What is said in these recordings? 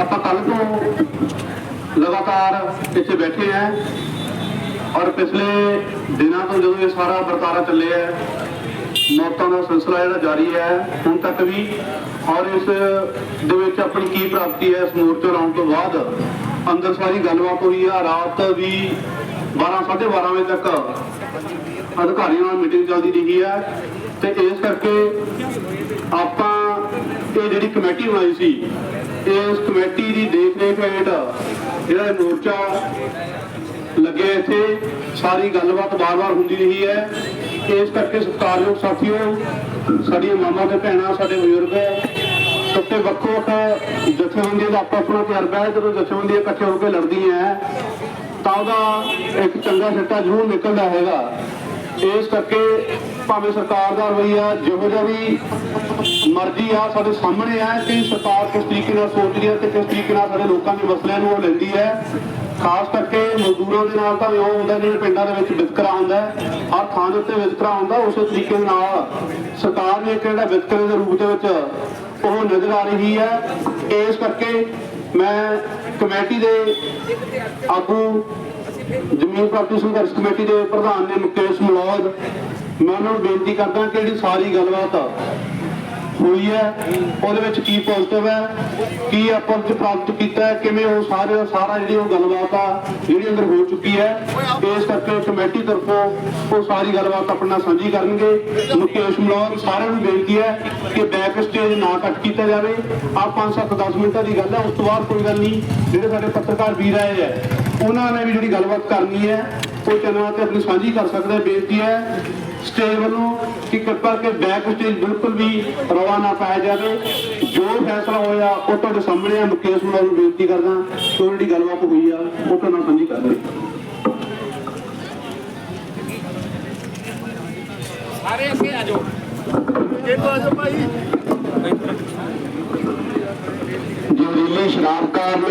ਆਪਾਂ ਕੱਲ ਤੋਂ ਲਗਾਤਾਰ ਇੱਥੇ ਬੈਠੇ ਆ ਔਰ ਪਿਛਲੇ ਦਿਨਾਂ ਤੋਂ ਜਦੋਂ ਇਹ ਸਾਰਾ ਵਰਤਾਰਾ ਚੱਲਿਆ ਹੈ, ਮੌਤਾਂ ਦਾ ਸਿਲਸਿਲਾ ਜਿਹੜਾ ਜਾਰੀ ਹੈ, ਹੁਣ ਤੱਕ ਵੀ ਔਰ ਇਸ ਦੇ ਵਿੱਚ ਆਪਣੀ ਕੀ ਪ੍ਰਾਪਤੀ ਹੈ, ਇਸ ਮੋਰਚੇ ਲਾਉਣ ਤੋਂ ਬਾਅਦ ਅੰਦਰ ਸਾਰੀ ਗੱਲਬਾਤ ਹੋਈ ਆ, ਰਾਤ ਵੀ 12 12:30 ਵਜੇ ਤੱਕ ਅਧਿਕਾਰੀਆਂ ਨਾਲ ਮੀਟਿੰਗ ਚੱਲਦੀ ਰਹੀ ਹੈ ਤੇ ਇਸ ਕਰਕੇ ਆਪਾਂ ਇਹ ਜਿਹੜੀ ਕਮੇਟੀ ਬਣਾਈ ਸੀ ਇਸ ਕਮੇਟੀ ਦੀ ਦੇਖ ਰੇਖ ਹੇਠ ਜਿਹੜਾ ਮੋਰਚਾ ਲੱਗੇ ਇੱਥੇ, ਸਾਰੀ ਗੱਲਬਾਤ ਬਾਰ-ਬਾਰ ਹੁੰਦੀ ਰਹੀ ਹੈ। ਇਸ ਕਰਕੇ ਸਤਿਕਾਰਯੋਗ ਸਾਥੀਓ, ਸਾਡੀਆਂ ਮਾਮਾ ਤੇ ਭੈਣਾਂ, ਸਾਡੇ ਬਜ਼ੁਰਗ ਕਿਉਂਕਿ ਵੱਖੋ ਵੱਖ ਜਥੇਬੰਦੀਆਂ ਦਾ ਆਪੋ ਆਪਣਾ ਤਜਰਬਾ ਹੈ। ਜਦੋਂ ਜਥੇਬੰਦੀਆਂ ਇਕੱਠੇ ਹੋ ਕੇ ਲੜਦੀਆਂ ਤਾਂ ਉਹਦਾ ਇੱਕ ਚੰਗਾ ਸਿੱਟਾ ਜ਼ਰੂਰ ਨਿਕਲਦਾ ਹੈਗਾ। ਇਸ ਕਰਕੇ ਭਾਵੇਂ ਸਰਕਾਰ ਦਾ ਰਵਈਆ ਜਿਹੋ ਜਿਹਾ ਵੀ ਮਰਜ਼ੀ ਆ ਸਾਡੇ ਸਾਹਮਣੇ ਆ ਕਿ ਸਰਕਾਰ ਕਿਸ ਤਰੀਕੇ ਨਾਲ ਸੋਚਦੀ ਹੈ ਤੇ ਕਿਸ ਤਰੀਕੇ ਨਾਲ ਸਾਡੇ ਲੋਕਾਂ ਦੇ ਮਸਲਿਆਂ ਨੂੰ ਉਹ ਲੈਂਦੀ ਹੈ। ਖਾਸ ਕਰਕੇ ਮਜ਼ਦੂਰਾਂ ਦੇ ਨਾਲ ਤਾਂ ਉਹ ਹੁੰਦਾ ਜਿਹੜੇ ਪਿੰਡਾਂ ਦੇ ਵਿੱਚ ਵਿਤਕਰਾ ਹੁੰਦਾ ਹਰ ਥਾਂ ਦੇ ਉੱਤੇ ਵਿਤਕਰਾ ਹੁੰਦਾ, ਉਸੇ ਤਰੀਕੇ ਦੇ ਨਾਲ ਸਰਕਾਰ ਨੇ ਇੱਕ ਵਿਤਕਰੇ ਦੇ ਰੂਪ ਦੇ ਵਿੱਚ ਉਹ ਨਜ਼ਰ ਆ ਰਹੀ ਹੈ। ਇਸ ਕਰਕੇ ਮੈਂ ਕਮੇਟੀ ਦੇ ਆਗੂ ਜ਼ਮੀਨ ਪ੍ਰਾਪਤੀ ਸੰਘਰਸ਼ ਕਮੇਟੀ ਦੇ ਪ੍ਰਧਾਨ ਨੇ ਮੁਕੇਸ਼ ਮਲੌਦ ਮੈਂ ਉਹਨਾਂ ਨੂੰ ਬੇਨਤੀ ਕਰਦਾ ਕਿ ਜਿਹੜੀ ਸਾਰੀ ਗੱਲਬਾਤ ਹੋਈ ਹੈ, ਉਹਦੇ ਵਿੱਚ ਕੀ ਪੋਜ਼ਿਟਿਵ ਹੈ, ਕੀ ਆਪਾਂ ਚ ਪ੍ਰਾਪਤ ਕੀਤਾ ਹੈ, ਕਿਵੇਂ ਉਹ ਸਾਰੇ ਸਾਰਾ ਜਿਹੜੀ ਉਹ ਗੱਲਬਾਤ ਆ, ਜਿਹੜੀ ਅੰਦਰ ਹੋ ਚੁੱਕੀ ਹੈ, ਇਸ ਕਰਕੇ ਕਮੇਟੀ ਤਰਫੋਂ ਉਹ ਸਾਰੀ ਗੱਲਬਾਤ ਆਪਣਾ ਸਾਂਝੀ ਕਰਨਗੇ। ਮੁਕੇਸ਼ ਮਲੌਦ ਸਾਰਿਆਂ ਨੂੰ ਬੇਨਤੀ ਹੈ ਕਿ ਬੈਕ ਸਟੇਜ ਨਾ ਕੱਟ ਕੀਤਾ ਜਾਵੇ। ਆ 5-7 10 ਮਿੰਟਾਂ ਦੀ ਗੱਲ ਹੈ, ਉਸ ਤੋਂ ਬਾਅਦ ਕੋਈ ਗੱਲ ਨਹੀਂ, ਜਿਹੜੇ ਸਾਡੇ ਪੱਤਰਕਾਰ ਵੀਰ ਆਏ ਹੈ ਉਹਨਾਂ ਨੇ ਵੀ ਜਿਹੜੀ ਗੱਲਬਾਤ ਕਰਨੀ ਹੈ ਉਹ ਚੈਨਲ ਤੇ ਆਪਣੀ ਸਾਂਝੀ ਕਰ ਸਕਦੇ ਆ। ਬੇਨਤੀ ਹੈ ਸਟੇਜ ਵੱਲੋਂ ਕਿ ਕਿਰਪਾ ਕਰਕੇ ਬੈਕ ਸਟੇਜ ਬਿਲਕੁਲ ਵੀ ਰੌਲਾ ਨਾ ਪਾਇਆ ਜਾਵੇ। ਜੋ ਫੈਸਲਾ ਹੋਇਆ ਉਹ ਤੁਹਾਡੇ ਸਾਹਮਣੇ ਆ ਮੁਕੇਸ਼ ਮਲੌਦ ਨੂੰ ਬੇਨਤੀ ਕਰਦਾ ਕਿ ਜਿਹੜੀ ਗੱਲਬਾਤ ਹੋਈ ਆ ਉਹ ਤੁਹਾਡੇ ਨਾਲ ਸਾਂਝੀ ਕਰ ਦੇ। ਸਾਰੇ ਅੱਗੇ ਆ ਜਾਓ। ਜ਼ਹਿਰੀਲੀ ਸ਼ਰਾਬ ਕਾਰਨ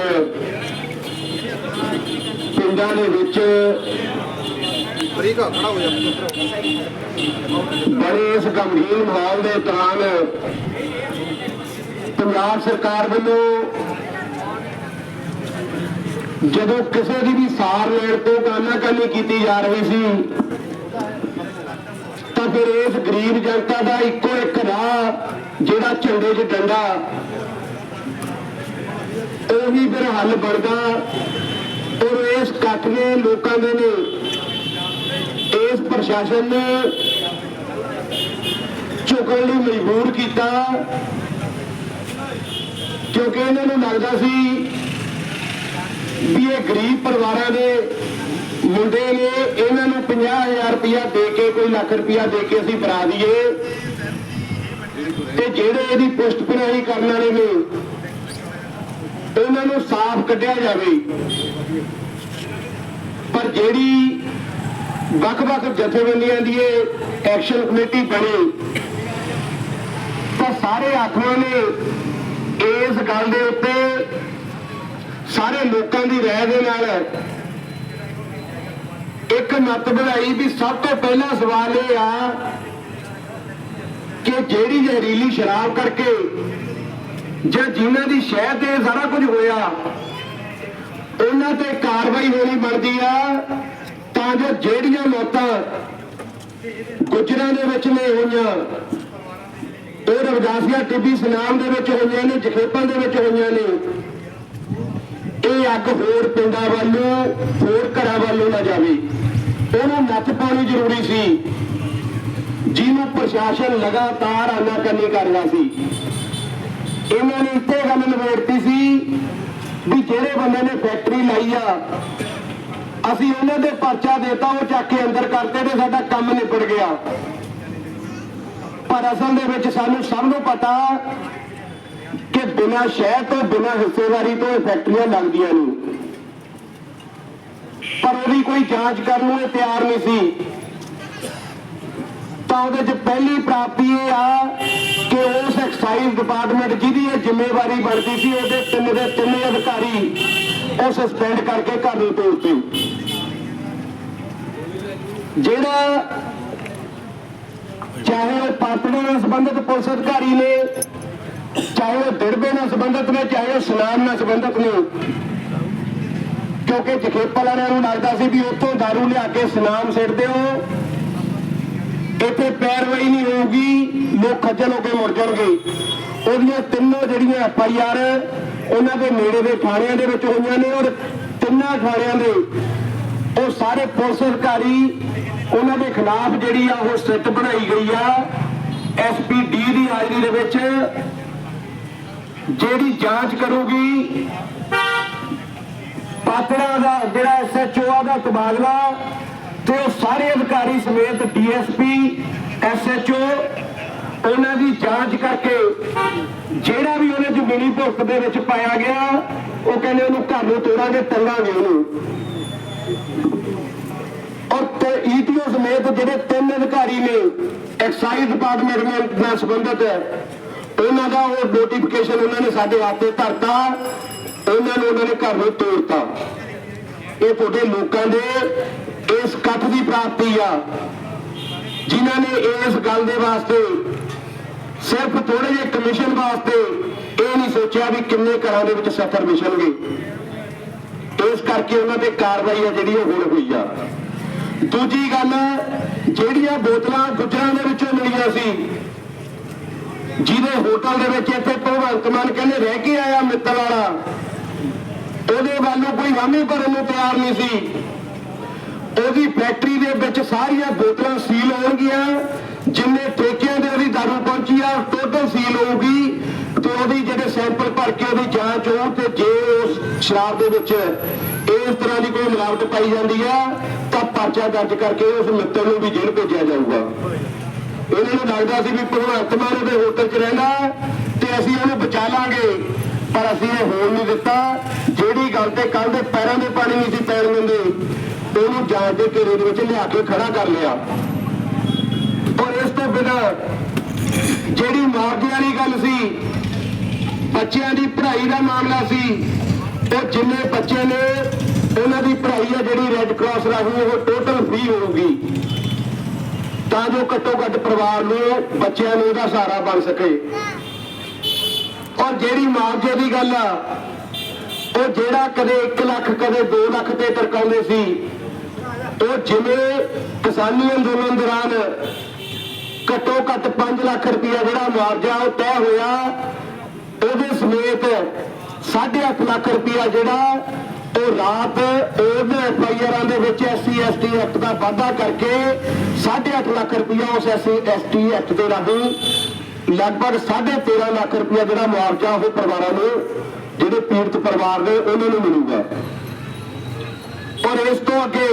ਪਿੰਡਾਂ ਦੇ ਵਿੱਚ ਬੜੇ ਇਸ ਗੰਭੀਰ ਮਾਹੌਲ ਦੇ ਦੌਰਾਨ ਪੰਜਾਬ ਸਰਕਾਰ ਵੱਲੋਂ ਜਦੋਂ ਕਿਸੇ ਦੀ ਵੀ ਸਾਰ ਲੈਣ ਤੋਂ ਕਾਨਾਕਾਨੀ ਕੀਤੀ ਜਾ ਰਹੀ ਸੀ ਤਾਂ ਫਿਰ ਇਸ ਗਰੀਬ ਜਨਤਾ ਦਾ ਇੱਕੋ ਇੱਕ ਰਾਹ ਜਿਹੜਾ ਝੰਡੇ 'ਚ ਡੰਡਾ ਉਹ ਵੀ ਫਿਰ ਹੱਲ ਬਣਦਾ। ਇਸ ਇਕੱਠ ਨੇ ਲੋਕਾਂ ਦੇ ਨੇ ਇਸ ਪ੍ਰਸ਼ਾਸਨ ਨੇ ਝੁਕਣ ਲਈ ਮਜਬੂਰ ਕੀਤਾ। ਕਿਉਂਕਿ ਇਹਨਾਂ ਨੂੰ ਲੱਗਦਾ ਸੀ ਵੀ ਇਹ ਗਰੀਬ ਪਰਿਵਾਰਾਂ ਦੇ ਮੁੰਡੇ ਨੇ, ਇਹਨਾਂ ਨੂੰ 50000 ਰੁਪਇਆ ਦੇ ਕੇ, ਕੋਈ ਲੱਖ ਰੁਪਇਆ ਦੇ ਕੇ ਅਸੀਂ ਬਰਾ ਦਈਏ। ਤੇ ਜਿਹੜੇ ਇਹਦੀ ਪੁਸ਼ਟ ਪਨਾਹੀ ਕਰਨ ਵਾਲੇ ਨੇ, ਇਹਨਾਂ ਨੂੰ ਸਾਫ਼ ਕੱਢਿਆ ਜਾਵੇ। ਪਰ ਜਿਹੜੀ ਵੱਖ-ਵੱਖ ਜਥੇਬੰਦੀਆਂ ਦੀ ਇਹ ਐਕਸ਼ਨ ਕਮੇਟੀ ਬਣੀ, ਤਾਂ ਸਾਰੇ ਆਗੂਆਂ ਨੇ ਇਸ ਗੱਲ ਦੇ ਉੱਤੇ ਸਾਰੇ ਲੋਕਾਂ ਦੀ ਰਾਏ ਦੇ ਨਾਲ ਇੱਕ ਮਤ ਬਣਾਈ ਵੀ ਸਭ ਤੋਂ ਪਹਿਲਾ ਸਵਾਲ ਇਹ ਆ ਕਿ ਜਿਹੜੀ ਜ਼ਹਿਰੀਲੀ ਸ਼ਰਾਬ ਕਰਕੇ ਜਾਂ ਜਿਨ੍ਹਾਂ ਦੀ ਸ਼ਹਿ ਤੇ ਸਾਰਾ ਕੁਝ ਹੋਇਆ ਉਹਨਾਂ ਤੇ ਕਾਰਵਾਈ ਹੋਣੀ ਬਣਦੀ ਆ, ਤਾਂ ਜੋ ਜਿਹੜੀਆਂ ਮੌਤਾਂ ਗੁਜਰਾਂ ਦੇ ਵਿੱਚ ਨਹੀਂ ਹੋਈਆਂ, ਉਹ ਰਵਦਾਸੀਆ ਟਿੱਬੀ ਸਨਾਮ ਦੇ ਵਿੱਚ ਹੋਈਆਂ ਨੇ, ਜਖੇਪਾਂ ਦੇ ਵਿੱਚ ਹੋਈਆਂ ਨੇ, ਇਹ ਅੱਗ ਹੋਰ ਪਿੰਡਾਂ ਵੱਲੋਂ, ਹੋਰ ਘਰਾਂ ਵੱਲੋਂ ਨਾ ਜਾਵੇ। ਉਹਨੂੰ ਨੱਥ ਪਾਉਣੀ ਜ਼ਰੂਰੀ ਸੀ। ਜਿਹਨੂੰ ਪ੍ਰਸ਼ਾਸਨ ਲਗਾਤਾਰ ਆਨਾਕਾਨੀ ਕਰ ਰਿਹਾ ਸੀ। ਇਹਨਾਂ ਨੇ ਇੱਥੇ ਗੱਲ ਨਿਬੇੜਤੀ ਸੀ ਵੀ ਜਿਹੜੇ ਬੰਦੇ ਨੇ ਫੈਕਟਰੀ ਲਾਈ ਆ, ਅਸੀਂ ਉਹਨਾਂ ਦੇ ਪਰਚਾ ਦੇਤਾ, ਉਹ ਚੱਕ ਕੇ ਅੰਦਰ ਕਰਤੇ ਤੇ ਸਾਡਾ ਕੰਮ ਨਿਬੜ ਗਿਆ। ਪਰ ਅਸਲ ਦੇ ਵਿੱਚ ਸਾਨੂੰ ਸਭ ਨੂੰ ਪਤਾ ਕਿ ਬਿਨਾਂ ਸ਼ਹਿਰ ਤੋਂ, ਬਿਨਾਂ ਹਿੱਸੇਦਾਰੀ ਤੋਂ ਇਹ ਫੈਕਟਰੀਆਂ ਲੱਗਦੀਆਂ ਨਹੀਂ। ਪਰ ਉਹਦੀ ਕੋਈ ਜਾਂਚ ਕਰਨ ਨੂੰ ਇਹ ਤਿਆਰ ਨਹੀਂ ਸੀ। ਤਾਂ ਉਹਦੇ 'ਚ ਪਹਿਲੀ ਪ੍ਰਾਪਤੀ ਇਹ ਆ ਐਕਸਾਈਜ਼ ਡਿਪਾਰਟਮੈਂਟ ਜਿਹਦੀ ਇਹ ਜ਼ਿੰਮੇਵਾਰੀ ਬਣਦੀ ਸੀ, ਉਹਦੇ ਤਿੰਨ ਦੇ ਤਿੰਨ ਅਧਿਕਾਰੀ ਉਹ ਸਸਪੈਂਡ ਕਰਕੇ ਘਰ ਨੂੰ ਭੇਜਤੇ। ਜਿਹੜਾ ਚਾਹੇ ਉਹ ਪਾਤੜਾਂ ਨਾਲ ਸੰਬੰਧਿਤ ਪੁਲਿਸ ਅਧਿਕਾਰੀ ਨੇ, ਚਾਹੇ ਉਹ ਦਿੜਬੇ ਨਾਲ ਸੰਬੰਧਿਤ ਨੇ, ਚਾਹੇ ਉਹ ਸੁਨਾਮ ਨਾਲ ਸੰਬੰਧਿਤ ਨੇ, ਕਿਉਂਕਿ ਜਖੇਪਲ ਵਾਲਿਆਂ ਨੂੰ ਲੱਗਦਾ ਸੀ ਵੀ ਉੱਥੋਂ ਦਾਰੂ ਲਿਆ ਕੇ ਸੁਨਾਮ ਸਿੱਟਦੇ ਹੋ। ਇੱਥੇ ਪੈਰਵਾਈ ਨਹੀਂ ਹੋਊਗੀ, ਲੋਕ ਖੱਜਲ ਹੋ ਕੇ ਮੁੜ ਜਾਣਗੇ। ਉਹਦੀਆਂ ਤਿੰਨੋਂ ਜਿਹੜੀਆਂ ਐਫ ਆਈ ਆਰ ਉਹਨਾਂ ਦੇ ਨੇੜੇ ਦੇ ਥਾਣਿਆਂ ਦੇ ਵਿੱਚ ਹੋਈਆਂ ਨੇ ਔਰ ਤਿੰਨਾਂ ਥਾਣਿਆਂ ਦੇ ਉਹ ਸਾਰੇ ਪੁਲਿਸ ਅਧਿਕਾਰੀ ਉਹਨਾਂ ਦੇ ਖਿਲਾਫ ਜਿਹੜੀ ਆ ਉਹ ਸਟ੍ਰਿਕਟ ਬਣਾਈ ਗਈ ਆ ਐਸਪੀ ਡੀ ਦੀ ਹਾਜ਼ਰੀ ਦੇ ਵਿੱਚ। ਜਿਹੜੀ ਜਾਂਚ ਕਰੂਗੀ, ਪਾਤੜਾ ਦਾ ਜਿਹੜਾ ਐਸਐਚਓ ਦਾ ਤਬਾਦਲਾ ਤੇ ਉਹ ਸਾਰੇ ਅਧਿਕਾਰੀ ਸਮੇਤ ਡੀਐਸਪੀ, ਐਸਐਚਓ, ਉਹਨਾਂ ਦੀ ਜਾਂਚ ਕਰਕੇ ਜਿਹੜਾ ਵੀ ਉਹਨੇ ਜ਼ਮੀਨੀ ਭੁਗਤ ਦੇ ਵਿੱਚ ਪਾਇਆ ਗਿਆ, ਉਹ ਕਹਿੰਦੇ ਉਹਨੂੰ ਘਰ ਨੂੰ ਤੋੜਾਂਗੇ ਟੰਗਾਂਗੇ ਉਹਨੂੰ। ਔਰ ਤੇ ਈਟੀਓ ਸਮੇਤ ਜਿਹੜੇ ਤਿੰਨ ਅਧਿਕਾਰੀ ਨੇ, ਐਕਸਾਈਜ਼ ਡਿਪਾਰਟਮੈਂਟ ਨਾਲ ਸੰਬੰਧਿਤ ਹੈ ਉਹਨਾਂ ਦਾ ਉਹ ਨੋਟੀਫਿਕੇਸ਼ਨ ਉਹਨਾਂ ਨੇ ਸਾਡੇ ਹੱਥੇ ਧਰਤਾ, ਉਹਨਾਂ ਨੂੰ ਉਹਨਾਂ ਨੇ ਘਰ ਨੂੰ ਤੋੜਤਾ। ਇਹ ਤੁਹਾਡੇ ਲੋਕਾਂ ਦੇ ਇਸ ਇਕੱਠ ਦੀ ਪ੍ਰਾਪਤੀ ਆ। ਜਿਨ੍ਹਾਂ ਨੇ ਇਸ ਗੱਲ ਦੇ ਵਾਸਤੇ ਸਿਰਫ ਥੋੜੇ ਜਿਹੇ ਕਮਿਸ਼ਨ ਵਾਸਤੇ ਇਹ ਨਹੀਂ ਸੋਚਿਆ ਵੀ ਕਿੰਨੇ ਘਰਾਂ ਦੇ ਵਿੱਚ ਸਫਰ ਵਿਛਣਗੇ ਇਸ ਕਰਕੇ ਉਹਨਾਂ ਤੇ ਕਾਰਵਾਈ ਆ ਜਿਹੜੀ ਉਹ ਹੁਣ ਹੋਈ ਆ। ਦੂਜੀ ਗੱਲ, ਜਿਹੜੀਆਂ ਬੋਤਲਾਂ ਗੁਜਰਾਂ ਦੇ ਵਿੱਚੋਂ ਮਿਲੀਆਂ ਸੀ, ਜਿਹਦੇ ਹੋਟਲ ਦੇ ਵਿੱਚ ਇੱਥੇ ਭਗਵੰਤ ਮਾਨ ਕਹਿੰਦੇ ਰਹਿ ਕੇ ਆਇਆ ਮਿੱਤਲ ਵਾਲਾ, ਉਹਦੇ ਵੱਲੋਂ ਕੋਈ ਹਾਮੀ ਭਰਨ ਨੂੰ ਤਿਆਰ ਨਹੀਂ ਸੀ। ਉਹਦੀ ਫੈਕਟਰੀ ਦੇ ਵਿੱਚ ਸਾਰੀਆਂ ਬੋਤਲਾਂ ਸੀਲ ਹੋਣਗੀਆਂ, ਜਿੰਨੇ ਠੇਕਿਆਂ ਦੇ ਉਹਦੀ ਦਾਰੂ ਪਹੁੰਚੀ ਆ ਟੋਟਲ ਸੀਲ ਹੋਊਗੀ ਤੇ ਉਹਦੀ ਜਿਹੜੇ ਸੈਂਪਲ ਭਰ ਕੇ ਉਹਦੀ ਜਾਂਚ ਹੋਊ ਤੇ ਜੇ ਉਸ ਸ਼ਰਾਬ ਦੇ ਵਿੱਚ ਇਸ ਤਰ੍ਹਾਂ ਦੀ ਕੋਈ ਮਿਲਾਵਟ ਪਾਈ ਜਾਂਦੀ ਆ, ਤਾਂ ਪਰਚਾ ਦਰਜ ਕਰਕੇ ਉਸ ਮਿੱਤਰ ਨੂੰ ਵੀ ਜੇਲ੍ਹ ਭੇਜਿਆ ਜਾਊਗਾ। ਇਹਨਾਂ ਨੂੰ ਲੱਗਦਾ ਸੀ ਵੀ ਭਗਵੰਤ ਮਾਨ ਉਹਦੇ ਹੋਟਲ 'ਚ ਰਹਿੰਦਾ ਤੇ ਅਸੀਂ ਉਹਨੂੰ ਬਚਾ ਲਾਂਗੇ, ਪਰ ਅਸੀਂ ਇਹ ਹੋਣ ਨਹੀਂ ਦਿੱਤਾ। ਜਿਹੜੀ ਕੱਲ ਦੇ ਪੈਰਾਂ ਦੇ ਪਾਣੀ ਨਹੀਂ ਸੀ ਪੈਣ ਦਿੰਦੇ। ਉਹਨੂੰ ਜਾਂਚ ਦੇ ਘੇਰੇ ਦੇ ਵਿੱਚ ਲਿਆ ਕੇ ਖੜਾ ਕਰ ਲਿਆ। ਔਰ ਇਸ ਤੋਂ ਬਿਨਾਂ ਜਿਹੜੀ ਮੁਆਵਜ਼ੇ ਵਾਲੀ ਗੱਲ ਸੀ, ਬੱਚਿਆਂ ਦੀ ਪੜ੍ਹਾਈ ਦਾ ਮਾਮਲਾ ਸੀ, ਉਹ ਜਿੰਨੇ ਬੱਚੇ ਨੇ, ਉਹਨਾਂ ਦੀ ਪੜ੍ਹਾਈ ਆ ਜਿਹੜੀ ਰੈੱਡ ਕਰਾਸ ਰਾਹੀਂ ਉਹ ਟੋਟਲ ਫ੍ਰੀ ਹੋਊਗੀ। ਤਾਂ ਜੋ ਘੱਟੋ ਘੱਟ ਪਰਿਵਾਰ ਨੂੰ, ਬੱਚਿਆਂ ਨੂੰ ਉਹਦਾ ਸਹਾਰਾ ਬਣ ਸਕੇ। ਔਰ ਜਿਹੜੀ ਮੁਆਵਜ਼ੇ ਦੀ ਗੱਲ ਆ ਉਹ ਜਿਹੜਾ ਕਦੇ 1 ਲੱਖ, ਕਦੇ 2 ਲੱਖ ਤੇ ਤਰਕਾਉਂਦੇ ਸੀ, ਉਹ ਜਿਵੇਂ ਕਿਸਾਨੀ ਅੰਦੋਲਨ ਦੌਰਾਨ ਘੱਟੋ ਘੱਟ 5 ਲੱਖ ਰੁਪਇਆ ਜਿਹੜਾ ਮੁਆਵਜ਼ਾ ਉਹ ਤੈਅ ਹੋਇਆ, ਉਹਦੇ ਸਮੇਤ 8.5 ਲੱਖ ਰੁਪਇਆ ਜਿਹੜਾ ਉਹ ਰਾਤ ਉਹਦੇ ਐਫਆਈਆਰਾਂ ਦੇ ਵਿੱਚ ਐਸਸੀ ਐਸਟੀ ਐਕਟ ਦਾ ਵਾਅਦਾ ਕਰਕੇ 8.5 ਲੱਖ ਰੁਪਇਆ ਉਸ ਐਸਸੀ ਐਸਟੀ ਐਕਟ ਦੇ ਰਾਹੀਂ ਲਗਭਗ 13.5 ਲੱਖ ਰੁਪਇਆ ਜਿਹੜਾ ਮੁਆਵਜ਼ਾ ਉਹ ਪਰਿਵਾਰਾਂ ਨੂੰ ਜਿਹੜੇ ਪੀੜਤ ਪਰਿਵਾਰ ਨੇ, ਉਹਨਾਂ ਨੂੰ ਮਿਲੂਗਾ। ਔਰ ਇਸ ਤੋਂ ਅੱਗੇ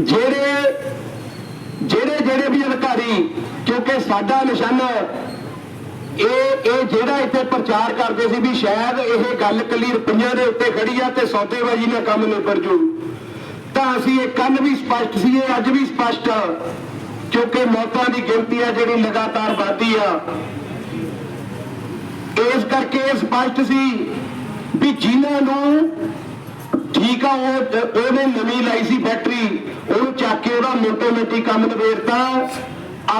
ਜਿਹੜੇ ਜਿਹੜੇ ਜਿਹੜੇ ਵੀ ਅਧਿਕਾਰੀ, ਕਿਉਂਕਿ ਸਾਡਾ ਨਿਸ਼ਾਨਾ ਇਹ ਇਹ ਜਿਹੜਾ ਇੱਥੇ ਪ੍ਰਚਾਰ ਕਰਦੇ ਸੀ ਵੀ ਸ਼ਾਇਦ ਇਹ ਗੱਲ ਕੱਲੀ ਰੁਪਈਆਂ ਦੇ ਉੱਤੇ ਖੜੀ ਆ ਤੇ ਸੌਦੇਬਾਜ਼ੀ ਨਾਲ ਕੰਮ ਨਿਬੜ ਜੂ, ਤਾਂ ਅਸੀਂ ਇਹ ਕੱਲ ਵੀ ਸਪਸ਼ਟ ਸੀ, ਇਹ ਅੱਜ ਵੀ ਸਪਸ਼ਟ ਆ, ਕਿਉਂਕਿ ਮੌਤਾਂ ਦੀ ਗਿਣਤੀ ਆ ਜਿਹੜੀ ਲਗਾਤਾਰ ਵਧਦੀ ਆ ਇਸ ਕਰਕੇ ਇਹ ਸਪਸ਼ਟ ਸੀ ਵੀ ਜਿਨ੍ਹਾਂ ਨੂੰ ਠੀਕ ਆ, ਉਹ ਉਹਨੇ ਨਵੀਂ ਲਾਈ ਸੀ ਫੈਕਟਰੀ ਉਹਨੂੰ ਚੱਕ ਕੇ ਉਹਦਾ ਮਿੰਟੋ ਮਿੰਟੀ ਕੰਮ ਨਿਬੇੜਤਾ।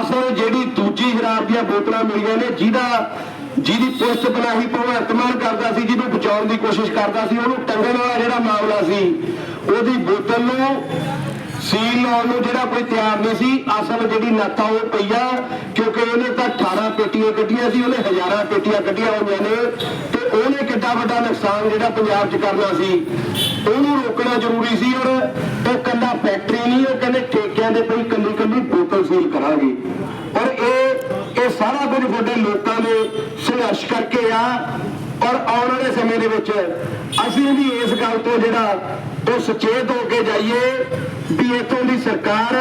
ਅਸਲ ਜਿਹੜੀ ਦੂਜੀ ਸ਼ਰਾਬ ਦੀਆਂ ਬੋਤਲਾਂ ਮਿਲੀਆਂ ਨੇ, ਜਿਹਦਾ, ਜਿਹਦੀ ਪੁਸ਼ਤ ਬਣਾਈ ਭਗਵੰਤ ਮਾਨ ਕਰਦਾ ਸੀ, ਜਿਹਨੂੰ ਬਚਾਉਣ ਦੀ ਕੋਸ਼ਿਸ਼ ਕਰਦਾ ਸੀ, ਉਹਨੂੰ ਟੰਗਣ ਵਾਲਾ ਜਿਹੜਾ ਮਾਮਲਾ ਸੀ, ਉਹਦੀ ਬੋਤਲ ਨੂੰ ਸੀਲ ਲਾਉਣ ਨੂੰ ਜਿਹੜਾ ਕੋਈ ਤਿਆਰ ਨਹੀਂ ਸੀ। ਅਸਲ ਜਿਹੜੀ ਨੱਥਾ ਉਹ ਪਈਆ ਕਿਉਂਕਿ ਇਹਨੇ ਤਾਂ 18 ਪੇਟੀਆਂ ਕੱਢੀਆਂ ਸੀ, ਉਹਨੇ ਹਜ਼ਾਰਾਂ ਪੇਟੀਆਂ ਕੱਢੀਆਂ ਹੋਈਆਂ ਨੇ ਤੇ ਉਹਨੇ ਕਿੱਡਾ ਵੱਡਾ ਨੁਕਸਾਨ ਜਿਹੜਾ ਪੰਜਾਬ 'ਚ ਕਰਨਾ ਸੀ। ਉਹਨੂੰ ਰੋਕਣਾ ਜ਼ਰੂਰੀ ਸੀ ਔਰ ਉਹ ਕੱਲਾ ਫੈਕਟਰੀ ਨਹੀਂ, ਉਹ ਕਹਿੰਦੇ ਠੇਕਿਆਂ ਦੇ ਪਈ ਕੱਲੀ ਕੱਲੀ ਬੋਤਲ ਸੀਲ ਕਰਾਂਗੇ। ਔਰ ਇਹ ਇਹ ਸਾਰਾ ਕੁਝ ਤੁਹਾਡੇ ਲੋਕਾਂ ਨੇ ਸੰਘਰਸ਼ ਕਰਕੇ ਆ ਔਰ ਆਉਣ ਵਾਲੇ ਸਮੇਂ ਦੇ ਵਿੱਚ ਅਸੀਂ ਵੀ ਇਸ ਗੱਲ ਤੋਂ ਜਿਹੜਾ ਉਹ ਸੁਚੇਤ ਹੋ ਕੇ ਜਾਈਏ ਵੀ ਇਥੋਂ ਦੀ ਸਰਕਾਰ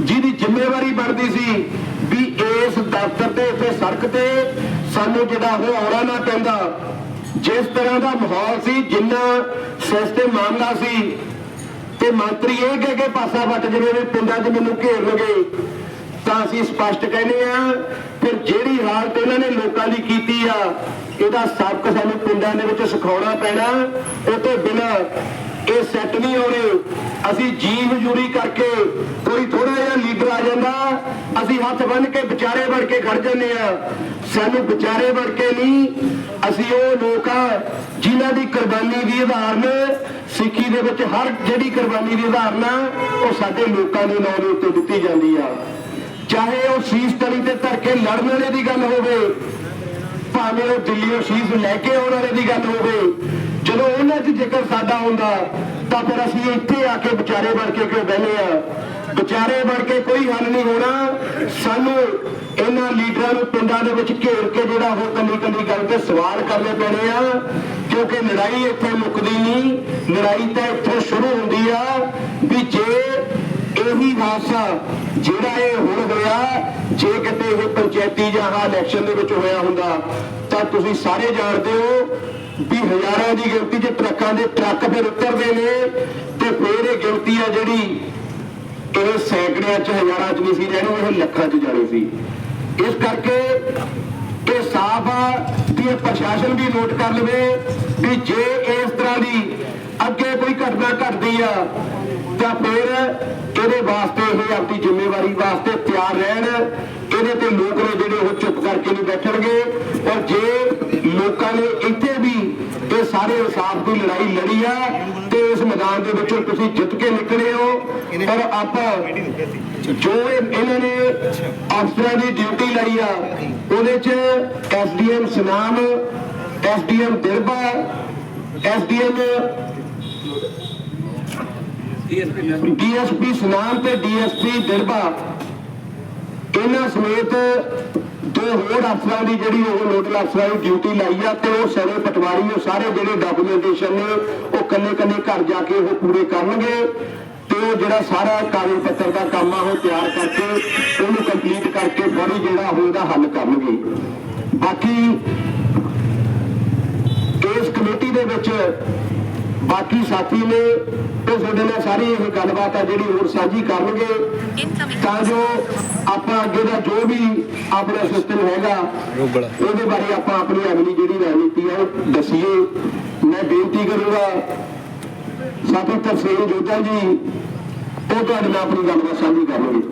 ਜਿਹਦੀ ਜ਼ਿੰਮੇਵਾਰੀ ਬਣਦੀ ਸੀ ਵੀ ਇਸ ਦਫ਼ਤਰ ਤੇ ਇੱਥੇ ਸੜਕ ਤੇ ਸਾਨੂੰ ਜਿਹੜਾ ਉਹ ਆਉਣਾ ਨਾ ਪੈਂਦਾ। ਜਿਸ ਤਰ੍ਹਾਂ ਦਾ ਮਾਹੌਲ ਸੀ, ਜਿੰਨਾ ਸਿਸਟਮ ਮਾਮਲਾ ਸੀ, ਤੇ ਮੰਤਰੀ ਇਹ ਕਹਿ ਕੇ ਪਾਸਾ ਵੱਟ ਜਿਵੇਂ ਵੀ ਪਿੰਡਾਂ 'ਚ ਮੈਨੂੰ ਘੇਰਨਗੇ ਤਾਂ ਅਸੀਂ ਸਪਸ਼ਟ ਕਹਿੰਦੇ ਆ ਫਿਰ ਜਿਹੜੀ ਹਾਲਤ ਇਹਨਾਂ ਨੇ ਲੋਕਾਂ ਦੀ ਕੀਤੀ ਆ, ਇਹਦਾ ਸਬਕ ਸਾਨੂੰ ਪਿੰਡਾਂ ਦੇ ਵਿੱਚ ਸਿਖਾਉਣਾ ਪੈਣਾ, ਉਹ ਤੋਂ ਬਿਨਾਂ ਇਹ ਸੈੱਟ ਨਹੀਂ ਹੋਣੇ। ਅਸੀਂ ਜੀ ਹਜ਼ੂਰੀ ਕਰਕੇ ਕੋਈ ਥੋੜਾ ਜਿਹਾ ਲੀਡਰ ਆ ਜਾਂਦਾ। ਅਸੀਂ ਹੱਥ ਬੰਨ ਕੇ ਵਿਚਾਰੇ ਵੜ ਕੇ ਖੜ ਜਾਂਦੇ ਆ ਸਾਨੂੰ ਵਿਚਾਰੇ ਵੜ ਕੇ ਨਹੀਂ, ਅਸੀਂ ਉਹ ਲੋਕ ਆ ਜਿਨ੍ਹਾਂ ਦੀ ਕੁਰਬਾਨੀ ਦੀ ਉਦਾਹਰਨ ਸਿੱਖੀ ਦੇ ਵਿੱਚ ਹਰ ਜਿਹੜੀ ਕੁਰਬਾਨੀ ਦੀ ਉਦਾਹਰਨ ਆ, ਉਹ ਸਾਡੇ ਲੋਕਾਂ ਦੇ ਨਾਂ ਦੇ ਉੱਤੇ ਦਿੱਤੀ ਜਾਂਦੀ ਆ। ਚਾਹੇ ਉਹ ਸੀਸ ਤਲੀ ਤੇ ਧਰ ਕੇ ਲੜਨ ਵਾਲੇ ਦੀ ਗੱਲ ਹੋਵੇ, ਭਾਵੇਂ ਉਹ ਦਿੱਲੀੋਂ ਸ਼ੀਸ਼ ਲੈ ਕੇ ਆਉਣ ਵਾਲੇ ਦੀ ਗੱਲ ਹੋਵੇ ਜਦੋਂ ਉਹਨਾਂ 'ਚ ਜ਼ਿਕਰ ਸਾਡਾ ਹੁੰਦਾ, ਤਾਂ ਫਿਰ ਅਸੀਂ ਇੱਥੇ ਆ ਕੇ ਵਿਚਾਰੇ ਬਣ ਕੇ ਕਿਉਂ ਬਹਿਨੇ ਆ? ਵਿਚਾਰੇ ਬਣ ਕੇ ਕੋਈ ਹੱਲ ਨਹੀਂ ਹੋਣਾ। ਸਾਨੂੰ ਇਹਨਾਂ ਲੀਡਰਾਂ ਨੂੰ ਪਿੰਡਾਂ ਦੇ ਵਿੱਚ ਘੇਰ ਕੇ ਜਿਹੜਾ ਉਹ ਕੱਲੀ ਕੱਲੀ ਗੱਲ ਤੇ ਸਵਾਲ ਕਰਨੇ ਪੈਣੇ ਆ, ਕਿਉਂਕਿ ਲੜਾਈ ਇੱਥੇ ਮੁੱਕਦੀ ਨਹੀਂ। ਲੜਾਈ ਤਾਂ ਇੱਥੇ ਸ਼ੁਰੂ ਹੁੰਦੀ ਆ ਵੀ ਜੇ ਇਹੀ ਹਾਦਸਾ ਜਿਹੜਾ ਇਹ ਹੁਣ ਹੋਇਆ, ਜੇ ਕਿਤੇ ਇਹ ਪੰਚਾਇਤੀ ਜਾਂ ਆਹ ਇਲੈਕਸ਼ਨ ਦੇ ਵਿੱਚ ਹੋਇਆ ਹੁੰਦਾ, ਤਾਂ ਤੁਸੀਂ ਸਾਰੇ ਜਾਣਦੇ ਹੋ ਵੀ ਹਜ਼ਾਰਾਂ ਦੀ ਗਿਣਤੀ 'ਚ ਟਰੱਕਾਂ ਦੇ ਟਰੱਕ ਫਿਰ ਉਤਰਦੇ ਨੇ ਤੇ ਫਿਰ ਇਹ ਗਿਣਤੀ ਆ ਜਿਹੜੀ ਇਹ ਸੈਂਕੜਿਆਂ 'ਚ, ਹਜ਼ਾਰਾਂ 'ਚ ਨਹੀਂ ਸੀ, ਰਹਿਣੀ ਇਹ ਲੱਖਾਂ 'ਚ ਜਾਣੀ ਸੀ। ਇਸ ਕਰਕੇ ਇਹ ਸਾਫ਼ ਵੀ ਪ੍ਰਸ਼ਾਸਨ ਵੀ ਨੋਟ ਕਰ ਲਵੇ ਵੀ ਜੇ ਇਸ ਤਰ੍ਹਾਂ ਦੀ ਅੱਗੇ ਕੋਈ ਘਟਨਾ ਘਟਦੀ ਆ, ਤਾਂ ਫਿਰ ਇਹਦੇ ਵਾਸਤੇ ਇਹ ਆਪਣੀ ਜ਼ਿੰਮੇਵਾਰੀ ਵਾਸਤੇ ਤਿਆਰ ਰਹਿਣ, ਇਹਦੇ ਤੇ ਲੋਕ ਨੇ ਜਿਹੜੇ ਉਹ ਚੁੱਪ ਕਰਕੇ ਨਹੀਂ ਬੈਠਣਗੇ। ਔਰ ਜੇ ਲੋਕਾਂ ਨੇ ਇੱਥੇ ਵੀ ਇਹ ਸਾਰੇ ਇਨਸਾਫ ਦੀ ਲੜਾਈ ਲੜੀ ਆ ਤੇ ਇਸ ਮੈਦਾਨ ਦੇ ਵਿੱਚੋਂ ਤੁਸੀਂ ਜਿੱਤ ਕੇ ਨਿਕਲੇ ਹੋ। ਔਰ ਆਪਾਂ ਜੋ ਇਹਨਾਂ ਨੇ ਅਫਸਰਾਂ ਦੀ ਡਿਊਟੀ ਲਈ ਆ, ਉਹਦੇ ਚ SDM Sunam, SDM Dirba SDM DSP Sunam ਤੇ ਡੀਐਸਪੀ ਦਿਰਬਾ ਇਹਨਾਂ ਸਮੇਤ ਦੋ ਹੋਰ ਅਫਸਰਾਂ ਦੀ ਜਿਹੜੀ ਉਹ ਨੋਡਲ ਅਫਸਰਾਂ ਦੀ ਡਿਊਟੀ ਲਾਈ ਆ ਤੇ ਉਹ ਸਾਰੇ ਪਟਵਾਰੀ, ਉਹ ਸਾਰੇ ਜਿਹੜੇ ਡਾਕੂਮੈਂਟੇਸ਼ਨ ਨੇ, ਉਹ ਕੱਲੇ ਕੱਲੇ ਘਰ ਜਾ ਕੇ ਉਹ ਪੂਰੇ ਕਰਨਗੇ ਤੇ ਉਹ ਜਿਹੜਾ ਸਾਰਾ ਕਾਗਜ਼ ਪੱਤਰ ਦਾ ਕੰਮ ਆ, ਉਹ ਤਿਆਰ ਕਰਕੇ ਉਹਨੂੰ ਕੰਪਲੀਟ ਕਰਕੇ ਬੜੀ ਜਿਹੜਾ ਹੋਏਗਾ ਹੱਲ ਕਰਨਗੇ। ਬਾਕੀ ਇਸ ਕਮੇਟੀ ਦੇ ਵਿੱਚ ਬਾਕੀ ਸਾਥੀ ਨੇ ਉਹ ਤੁਹਾਡੇ ਨਾਲ ਸਾਰੀ ਇਹ ਗੱਲਬਾਤ ਆ ਜਿਹੜੀ ਹੋਰ ਸਾਂਝੀ ਕਰਨਗੇ, ਤਾਂ ਜੋ ਆਪਾਂ ਅੱਗੇ ਦਾ ਜੋ ਵੀ ਆਪਣਾ ਸਿਸਟਮ ਹੈਗਾ, ਉਹਦੇ ਬਾਰੇ ਆਪਾਂ ਆਪਣੀ ਅਗਲੀ ਜਿਹੜੀ ਰਣਨੀਤੀ ਆ ਉਹ ਦੱਸੀਏ। ਮੈਂ ਬੇਨਤੀ ਕਰੂੰਗਾ, ਸਾਥੀ ਤਰਸੇਮ ਜੋਧਾ ਜੀ, ਉਹ ਤੁਹਾਡੇ ਨਾਲ ਆਪਣੀ ਗੱਲਬਾਤ ਸਾਂਝੀ ਕਰਨਗੇ।